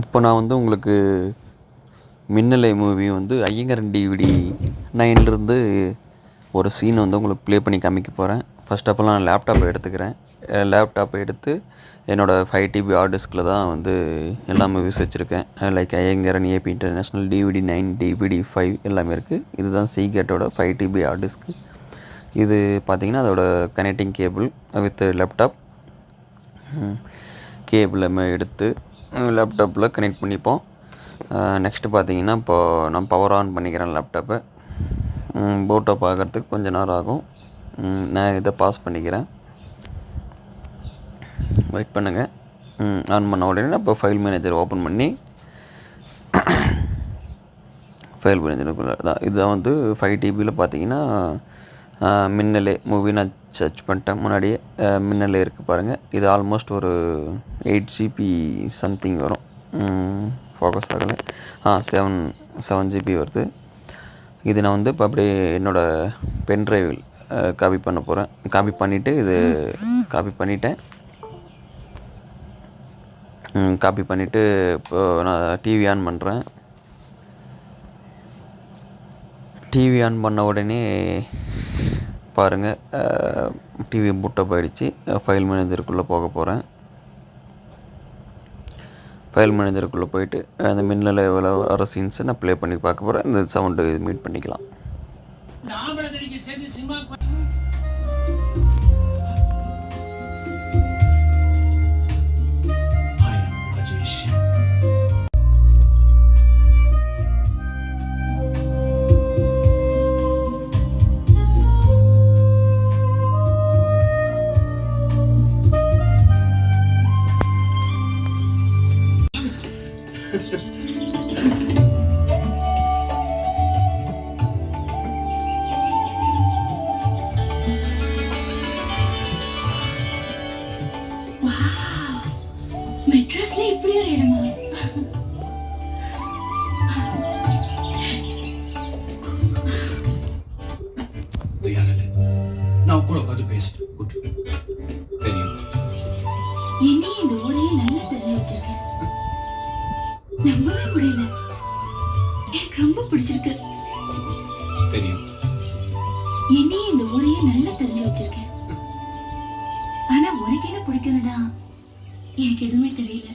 இப்போ நான் வந்து உங்களுக்கு மின்னலை மூவி வந்து ஐயங்கரன் டிவிடி நைன்லேருந்து ஒரு சீன் வந்து உங்களுக்கு ப்ளே பண்ணி காமிக்க போகிறேன் ஃபஸ்ட் ஆஃப் ஆல் நான் லேப்டாப்பை எடுத்துக்கிறேன். லேப்டாப்பை எடுத்து என்னோடய ஃபைவ் டிபி ஹார்ட் டிஸ்கில் தான் வந்து எல்லா மூவிஸ் வச்சுருக்கேன். Like Ayngaran A P international DVD nine DVD five எல்லாமே இருக்குது இதுதான் சீகேட்டோட ஃபைவ் டிபி ஹார்ட் டிஸ்க்கு இது பார்த்திங்கன்னா அதோட connecting cable with laptop cable எடுத்து லேப்டாப்பில் கனெக்ட் பண்ணிப்போம். நெக்ஸ்ட்டு பார்த்தீங்கன்னா இப்போது நான் பவர் ஆன் பண்ணிக்கிறேன் லேப்டாப்பை போட்டோ பார்க்குறதுக்கு கொஞ்சம் நேரம் ஆகும். நான் இதை பாஸ் பண்ணிக்கிறேன். வெயிட் பண்ணுங்கள் ஆன் பண்ண உடனே இப்போ ஃபைல் மேனேஜர் ஓப்பன் பண்ணி ஃபைல் மேனேஜருக்குள்ள தான் இதுதான் வந்து ஃபைவ் டிபியில் பார்த்தீங்கன்னா மின்னலே மூவி நான் சர்ச் பண்ணிட்டேன். முன்னாடியே மின்னலே இருக்குது பாருங்கள் இது ஆல்மோஸ்ட் ஒரு எயிட் ஜிபி சம்திங் வரும். ஃபோக்கஸ் ஆகலை. ஆ செவன் செவன் ஜிபி வருது. இது நான் வந்து இப்போ அப்படியே என்னோடய பென் ட்ரைவில் காப்பி பண்ண போகிறேன் காப்பி பண்ணிவிட்டு இது காப்பி பண்ணிட்டேன். காப்பி பண்ணிவிட்டு இப்போ நான் டிவி ஆன் பண்ணுறேன் டிவி ஆன் பண்ண உடனே பாருங்கள் டிவி புட்டப் ஆகிடுச்சு ஃபைல் மேனேஜருக்குள்ளே போக போகிறேன் ஃபைல் மேனேஜருக்குள்ளே போயிட்டு அந்த மின்னல வர சீன்ஸை நான் ப்ளே பண்ணி பார்க்க போகிறேன் இந்த சவுண்டு மீட் பண்ணிக்கலாம். மெட்ராஸ்ல இப்படி ஒரு இடமா. நான் கூட உட்காந்து கூட்டு தெரியும். என்னையும் இந்த பிடிச்சிருக்கு. தெரியும். என்னையும் இந்த ஊரையும் நல்லா தெரிஞ்சு வச்சிருக்க ஆனா உனக்கு என்ன பிடிக்கும்னு எனக்கு எதுவுமே தெரியல.